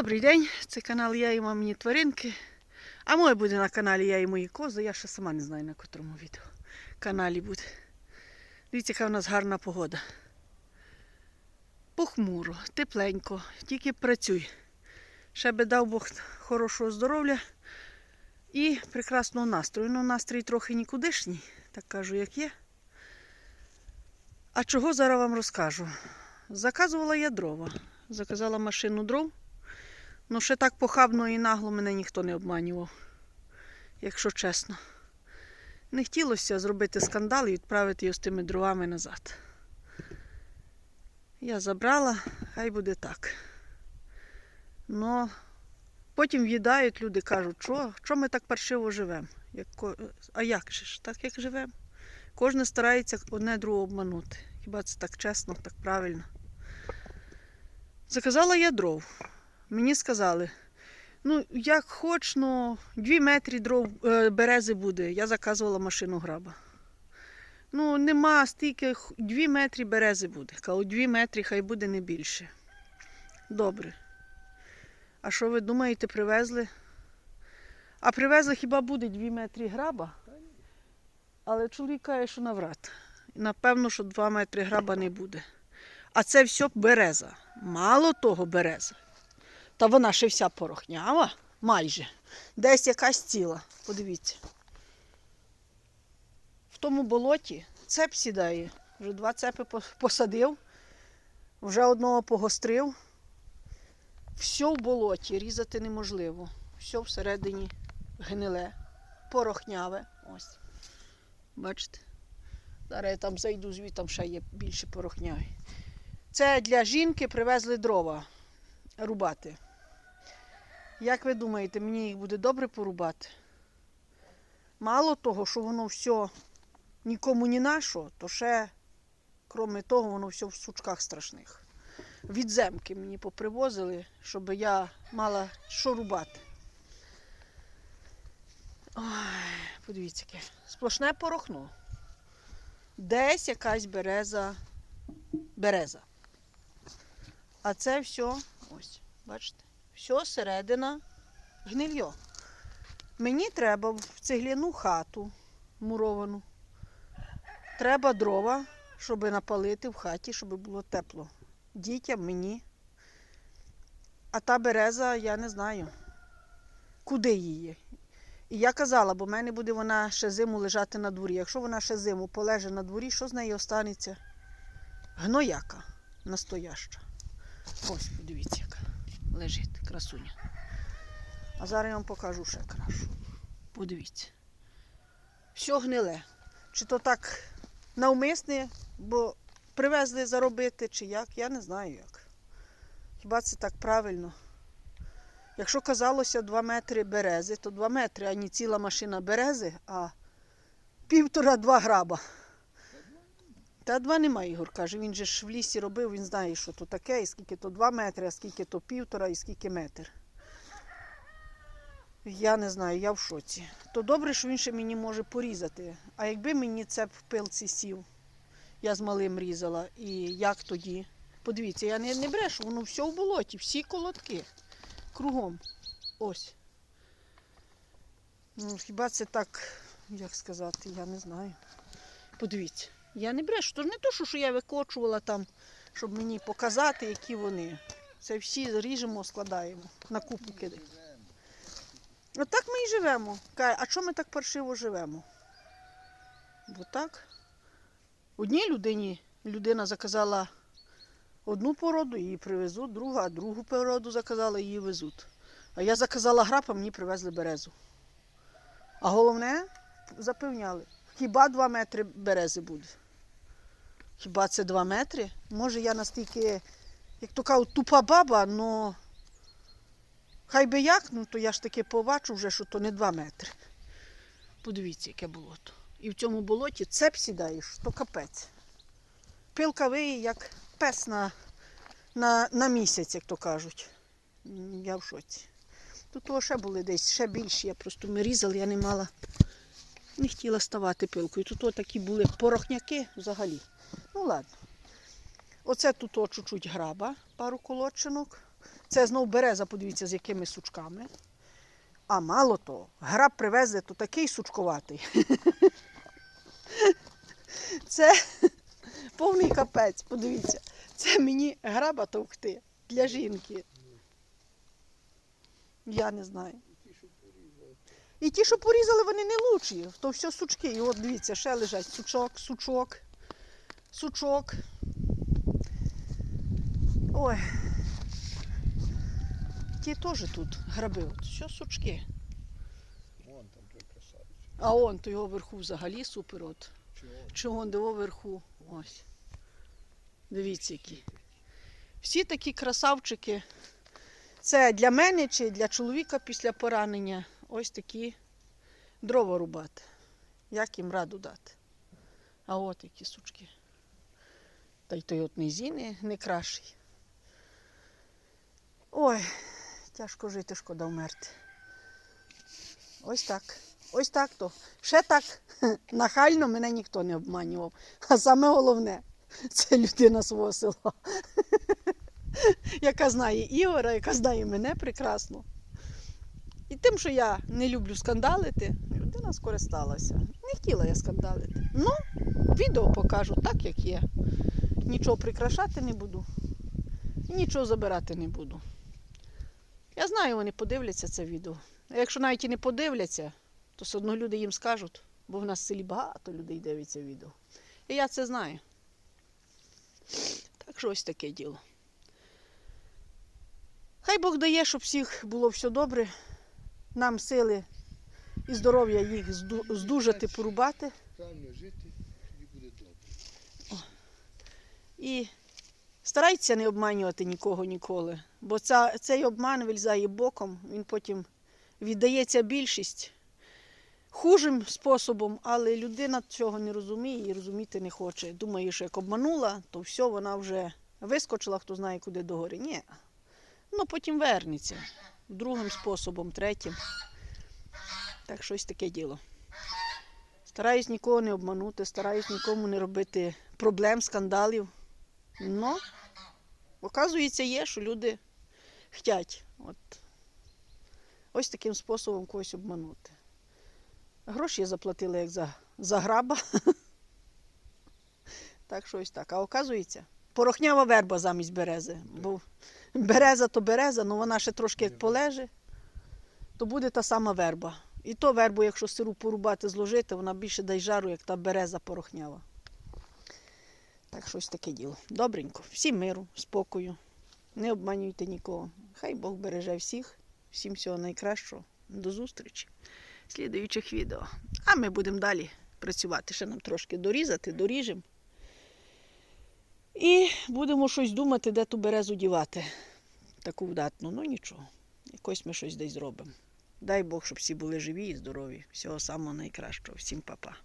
Добрий день, це канал Я і мамині тваринки. А моє буде на каналі Я і мої кози. Я ще сама не знаю на котрому відео каналі буде. Дивіться, яка в нас гарна погода. Похмуро, тепленько, тільки працюй. Ще би дав Бог хорошого здоров'я і прекрасного настрою. Ну, настрій трохи нікудишній, так кажу, як є. А чого зараз вам розкажу? Заказувала я дрова. Заказала машину дров. Ну, ще так похабно і нагло мене ніхто не обманював, якщо чесно. Не хотілося зробити скандал і відправити його з тими дровами назад. Я забрала, хай буде так. Ну, потім в'їдають, люди кажуть, що, що ми так паршиво живемо? Як, а як же ж, так як живемо? Кожен старається одне другого обманути. Хіба це так чесно, так правильно? Заказала я дров. Мені сказали, ну, як хоч, ну, 2 метри дров е, берези буде. Я заказувала машину граба. Ну, нема стільки, 2 метри берези буде. Кажу, 2 метри хай буде не більше. Добре. А що ви думаєте, привезли? А привезли хіба буде 2 метри граба? Але чоловік каже, що навряд. Напевно, що 2 метри граба не буде. А це все береза. Мало того береза. Та вона ще вся порохнява, майже. Десь якась ціла. Подивіться. В тому болоті цеп сідає. Вже два цепи посадив, вже одного погострив. Все в болоті, різати неможливо. Все всередині гниле, порохняве. Ось. Бачите? Зараз я там зайду звідти, ще є більше порохняві. Це для жінки привезли дрова рубати. Як ви думаєте, мені їх буде добре порубати? Мало того, що воно все нікому ні на що, то ще, крім того, воно все в сучках страшних. Від земки мені попривозили, щоб я мала що рубати. Ой, подивіться, яке сплошне порохно. Десь якась береза. Береза. А це все, ось, бачите, все середина гнильо. Мені треба в цегляну хату муровану. Треба дрова, щоб напалити в хаті, щоб було тепло. Дітям, мені. А та береза, я не знаю, куди її. І я казала, бо в мене буде вона ще зиму лежати на дворі. Якщо вона ще зиму полеже на дворі, що з нею останеться? Гнояка настояща. Ось, подивіться, лежить красуня. А зараз я вам покажу ще крашу. Подивіться. Все гниле. Чи то так навмисне, бо привезли заробити, чи як, я не знаю як. Хіба це так правильно? Якщо казалося 2 метри берези, то 2 метри, а не ціла машина берези, а півтора-два граба. Та два немає, Ігор каже. Він же ж в лісі робив, він знає, що то таке, і скільки то два метри, а скільки то півтора, і скільки метр. Я не знаю, я в шоці. То добре, що він ще мені може порізати. А якби мені це в пилці сів, я з малим різала, і як тоді? Подивіться, я не, не брешу, воно все в болоті, всі колотки. Кругом. Ось. Ну, хіба це так, як сказати, я не знаю. Подивіться. Я не брешу. То ж не то, що я викочувала там, щоб мені показати, які вони. Це всі ріжемо, складаємо, на купу кидаємо. Отак ми і живемо. А чому ми так паршиво живемо? Бо так. Одній людині людина заказала одну породу, її привезуть, друга, а другу породу заказала, її везуть. А я заказала граб, мені привезли березу. А головне, запевняли, хіба два метри берези буде? Хіба це два метри? Може я настільки, як то кажуть, тупа баба, але хай би як, ну то я ж таки побачу вже, що то не два метри. Подивіться, яке болото. І в цьому болоті цеп сідаєш, то капець. Пилка виє, як пес на, на, на місяць, як то кажуть. Я в шоці. Тут ще були десь, ще більші, я просто ми різали, я не мала, не хотіла ставати пилкою. Тут такі були порохняки взагалі. Ну ладно. Оце тут чуть-чуть граба, пару колодчинок. Це знов береза, подивіться, з якими сучками. А мало того, граб привезли, то такий сучкуватий. Це повний капець, подивіться. Це мені граба товкти для жінки. Я не знаю. І ті, що порізали, вони не лучші. То все сучки. І от дивіться, ще лежать сучок, сучок, сучок. Ой. Ті теж тут граби. От, все сучки. Вон там той красавець. А он то його вверху взагалі супер. От. Чого? Он де вверху. Ось. Дивіться які. Всі такі красавчики. Це для мене чи для чоловіка після поранення. Ось такі дрова рубати. Як їм раду дати. А от які сучки. Та й той от не кращий. Ой, тяжко жити, шкода вмерти. Ось так. Ось так то. Ще так нахально мене ніхто не обманював. А саме головне, це людина свого села. Яка знає Ігора, яка знає мене прекрасно. І тим, що я не люблю скандалити, людина скористалася. Не хотіла я скандалити. Ну, відео покажу так, як є. Нічого прикрашати не буду. І нічого забирати не буду. Я знаю, вони подивляться це відео. А якщо навіть і не подивляться, то все одно люди їм скажуть, бо в нас в селі багато людей дивиться відео. І я це знаю. Так що ось таке діло. Хай Бог дає, щоб всіх було все добре. Нам сили і здоров'я їх здужати, порубати. Правильно жити, тобі буде добре. І старайтеся не обманювати нікого ніколи. Бо ця, цей обман вильзає боком, він потім віддається більшість хужим способом, але людина цього не розуміє і розуміти не хоче. Думає, що як обманула, то все, вона вже вискочила, хто знає куди догори. Ні. Ну потім вернеться. Другим способом, третім. Так щось таке діло. Стараюсь нікого не обманути, стараюсь нікому не робити проблем, скандалів. Ну, оказується, є, що люди хочуть от, ось таким способом когось обманути. Гроші заплатили як за, за граба. Так що ось так. А оказується, порохнява верба замість берези. Бо береза то береза, але вона ще трошки як полеже, то буде та сама верба. І то вербу, якщо сиру порубати, зложити, вона більше дай жару, як та береза порохнява. Так щось таке діло. Добренько. Всім миру, спокою. Не обманюйте нікого. Хай Бог береже всіх. Всім всього найкращого. До зустрічі в слідуючих відео. А ми будемо далі працювати. Ще нам трошки дорізати, доріжемо. І будемо щось думати, де ту березу дівати. Таку вдатну. Ну нічого. Якось ми щось десь зробимо. Дай Бог, щоб всі були живі і здорові. Всього самого найкращого. Всім па-па.